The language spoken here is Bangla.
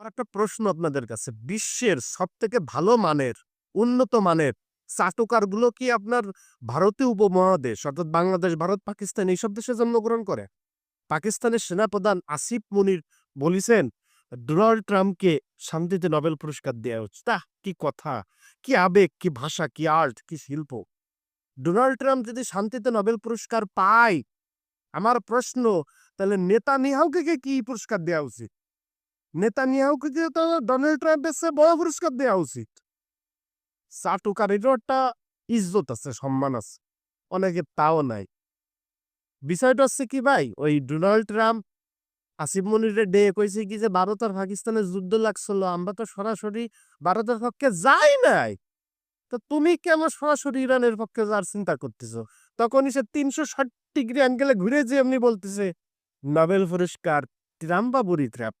আমার একটা প্রশ্ন আপনাদের কাছে। বিশ্বের সব থেকে ভালো মানের, উন্নত মানের চাটুকারগুলো কি আপনার ভারতীয় উপমহাদেশ, অর্থাৎ বাংলাদেশ, ভারত, পাকিস্তান এইসব দেশে জন্মগ্রহণ করে? পাকিস্তানের সেনাপ্রধান আসিফ মুনির বলেছেন, ডোনাল্ড ট্রাম্পকে শান্তিতে নোবেল পুরস্কার দেওয়া হচ্ছে। তা কি কথা, কি আবেগ, কি ভাষা, কি আর্ট, কি শিল্প? ডোনাল্ড ট্রাম্প যদি শান্তিতে নোবেল পুরস্কার পায়, আমার প্রশ্ন, তাহলে নেতা নিহাউকে কি পুরস্কার দেওয়া উচিত? নেতানিয়াহুকে তো ডোনাল্ড ট্রাম্পের চেয়ে বড় পুরস্কার দেওয়া উচিত। চাটুকারিরও একটা ইজ্জত আছে, সম্মান আছে, অনেকে তাও নাই। বিষয়টা হচ্ছে কি ভাই, ওই ডোনাল্ড ট্রাম্প আসিফ মনিরে ডে কইছে কি যে, ভারত আর পাকিস্তানের যুদ্ধ লাগছিল, আমরা তো সরাসরি ভারতের পক্ষে যাই নাই। তো তুমি কেন সরাসরি ইরানের পক্ষে যাওয়ার চিন্তা করতেছো? তখনই সে তিনশো ষাট ডিগ্রি অ্যাঙ্গেলে ঘুরে যে এমনি বলতেছে, নোবেল পুরস্কার ট্রাম্প বা বুড়ি ট্রাম্প